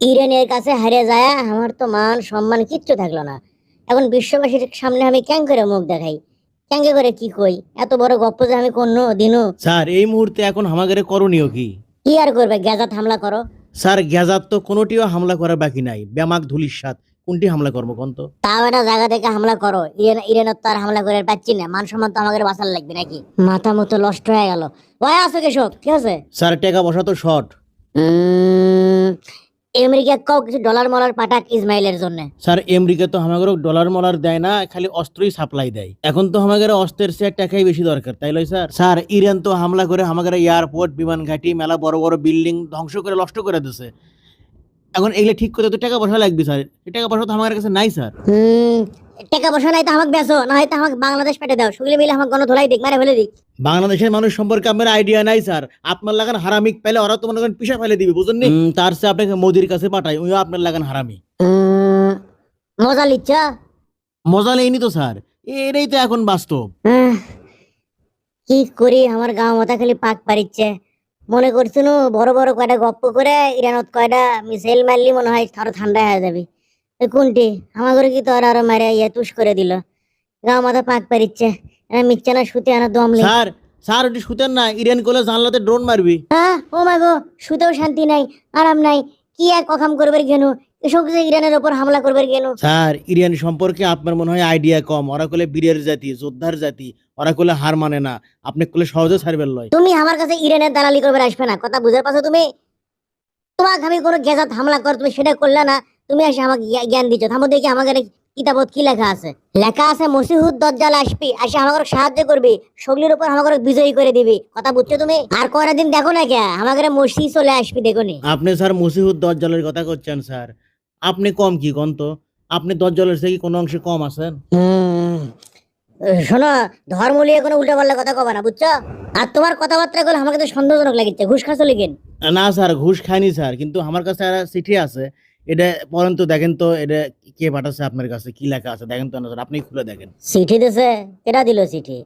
ইরানের কাছে হারিয়ে যায় আমার তো মান সম্মান কিচ্ছু থাকল না। এখন বিশ্ববাসীর সামনে আমি ক্যাং করে মুখ দেখাই? ক্যাঙ্গে করে কি কই? এত বড় গপ্প যে আমি কোনো দিনও স্যার এই মুহূর্তে এখন হামাগারে করণীয় কি? কি আর করবে? গ্যাজাত হামলা করো। স্যার গ্যাজাত তো কোনোটিও হামলা করার বাকি নাই। ব্যামাক ধুলির সাত কোনটি হামলা করব কোন তো? তাও একটা জায়গা থেকে হামলা করো। ইরান ইরানের তো আর হামলা করে পাচ্ছি না। মান সম্মান তো আমাদের বাঁচার লাগবে নাকি? মাথা মতো নষ্ট হয়ে গেল। ওই আসো কেশব ঠিক আছে? স্যার টাকা বসা তো শর্ট। আমেরিকা কও কিছু ডলার মলার পাঠাক ইসমাইলের জন্য। স্যার আমেরিকা তো আমাদের ডলার মলার দেয় না খালি অস্ত্রই সাপ্লাই দেয়। এখন তো আমাদের অস্ত্রের চেয়ে টাকাই বেশি দরকার তাই লয় স্যার? স্যার ইরান তো হামলা করে আমাদের এয়ারপোর্ট বিমান ঘাঁটি মেলা বড় বড় বিল্ডিং ধ্বংস করে নষ্ট করে দিছে। এখন এগুলো ঠিক করতে তো টাকা পয়সা লাগবে স্যার। টাকা পয়সা তো আমার কাছে নাই স্যার। হুম টাকা পয়সা নাই তো আমাকে বেসো না হয়তো আমাকে বাংলাদেশ পেটে দাও। সুগলে মিলে আমাকে গণ ধোলাই দিক মারে ফেলে দিক। বাংলাদেশের মানুষ সম্পর্কে আপনার আইডিয়া নাই স্যার। আপনার লাগান হারামিক পেলে ওরা তো মনে করেন পিসা ফেলে দিবে বুঝলেন নি? তার সে আপনাকে মোদির কাছে পাঠাই ওইও আপনার লাগান হারামি। মজা লিচ্ছ? মজা লেনি তো স্যার। এটাই তো এখন বাস্তব। কি করি আমার গাঁ মাথা খালি পাক পারিচ্ছে। মনে করছিল বড় বড় কয়টা গপ্প করে ইরানত কয়টা মিসাইল মারলি মনে হয় আরও ঠান্ডা হয়ে যাবে। কোনটি? আমার ঘরে কি তোর আরও মারে ইয়ে তুষ করে দিল। গাঁ মাথা পাক পারিচ্ছে। এরা মিচ্ছে না শুতে আনা দম স্যার স্যার ওটি শুতেন না ইরান কোলে জানলাতে ড্রোন মারবি। হ্যাঁ ও মাগো শুতেও শান্তি নাই আরাম নাই কি এক অখাম করবে কেন ইরানের হামলা করবে কেন? স্যার ইরান সম্পর্কে আপনার মনে হয় আইডিয়া কম। ওরা কোলে বীরের জাতি যোদ্ধার জাতি ওরা কোলে হার মানে না। আপনি কোলে সহজে ছাড়বেন লয়। তুমি আমার কাছে ইরানের দালালি করবে আসবে না। কথা বুঝে পাচ্ছ তুমি? তোমাকে আমি কোনো গেজাত হামলা কর তুমি সেটা করলে না। তুমি এসে আমাকে জ্ঞান দিচ্ছ থামো দেখি আমাকে কিতাবত কি লেখা আছে। লেখা আছে মসিহুদ দজ্জাল আসবি এসে আমাকে সাহায্য করবি। সগলির উপর আমাকে বিজয়ী করে দিবি। কথা বুঝছ তুমি? আর কয়টা দিন দেখো না কে? আমাকে মসি চলে আসবি দেখো আপনি স্যার মসিহুদ দজ্জালের কথা করছেন স্যার। আপনি কম কি কোন তো? আপনি দজ্জালের থেকে কোনো অংশে কম আছেন? শোনো ধর্ম নিয়ে কোনো উল্টা পাল্টা কথা কবা না বুঝছ? আর তোমার কথাবার্তা গুলো আমাকে তো সন্দেহজনক লাগিচ্ছে ঘুষ খাচ্ছ লিখেন না স্যার ঘুষ খাইনি স্যার কিন্তু আমার কাছে একটা চিঠি আছে। এটা পরেন তো দেখেন তো এটা কে পাঠাচ্ছে আপনার কাছে কি লেখা আছে দেখেন তো না স্যার আপনি খুলে দেখেন। চিঠি দিছে কেটা দিল চিঠি?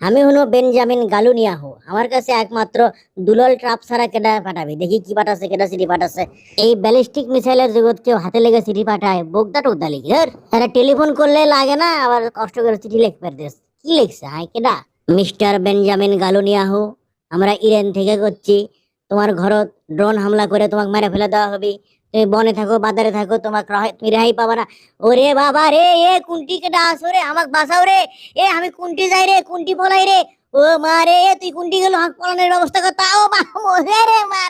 আমি হলো বেনজামিন গালুনিয়াহু আমার কাছে একমাত্র দুলল ট্রাপ ছাড়া কেটা পাঠাবি? দেখি কি পাঠাচ্ছে কেটা চিঠি পাঠাচ্ছে। এই ব্যালিস্টিক মিসাইলের জগৎ কেউ হাতে লেগে চিঠি পাঠায়? বোগদা টোগদা লিখি। আরে টেলিফোন করলে লাগে না, আবার কষ্ট করে চিঠি লিখবে দিস কি লিখছে হাই কেডা? মিস্টার বেনজামিন গালুনিয়াহু, আমরা ইরান থেকে করছি। তোমার ঘরত ড্রোন হামলা করে তোমাকে মেরে ফেলে দেওয়া হবে। তুমি বনে থাকো, বাজারে থাকো, তোমাকে রেহাই- তুমি রেহাই পাবা না। ওরে বাবা রে, এ কুন্টি কেডা আসো রে? আমাকে বাঁচাও রে। এ আমি কুন্টি যাই রে? কুন্টি পলাই রে? ও মা রে তুই কুন্টি গেল হাঁক পলানোর ব্যবস্থা কর। তা ও মা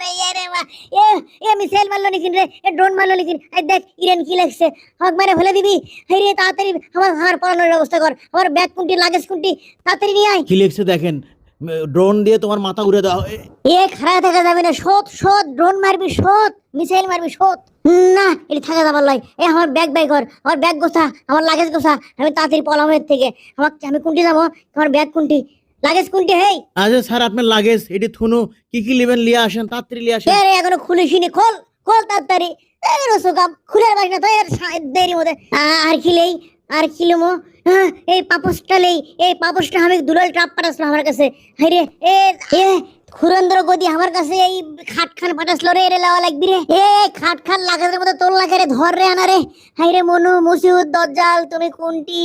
রে এ রে মা। এ এ মিসাইল মারলো নিকিন রে? এ ড্রোন মারলো নিকিন দেখ ইরেন কি লাগছে হাঁক মেরে ফেলে দিবি। হাই রে তাড়াতাড়ি আমার হাড় পলানোর ব্যবস্থা কর। আমার ব্যাগ কুন্টি লাগেজ কুন্টি তাড়াতাড়ি নিয়ে আয়। কি লিখছে দেখেন? ড্রোন দিয়ে তোমার মাথা উড়ে দেওয়া এ- খাড়া থাকা যাবে না শোধ শোধ ড্রোন মারবি শোধ মিসাইল মারবি শোধ। না এটা থাকা যাবার লয় এ আমার ব্যাগ বাই কর আমার ব্যাগ গোছা আমার লাগেজ গোছা আমি তাড়াতাড়ি পলাম এর থেকে। আমার আমি কুন্টি যাব আমার ব্যাগ কুন্টি। লাগেজ কোনটি হেই? আজ স্যার আপনার লাগেজ এটি থুনু। কি কি নেবেন লিয়ে আসেন তাড়াতাড়ি লিয়ে আসেন। এ রে এখনও খুলিসিনি খোল খোল তাড়াতাড়ি। এ রসুকাম খুলে পারিস না তো এর দেরি মধ্যে। আর খিলেই আর খিলমো হ্যাঁ, এই পাপসটা লেই এই পাপসটা আমি দুলাল ট্রাপ পাঠাসলো আমার কাছে। হাই রে এ এ খুরেন্দ্র গদি আমার কাছে এই খাট খান পাঠাসলো রে রে লাওয়া লাগবি রে। এ খাট খান লাগাদের মতো তোর লাগে রে ধর রে আনা রে। হাই মনু মুসিউদ দজ্জাল তুমি কোনটি?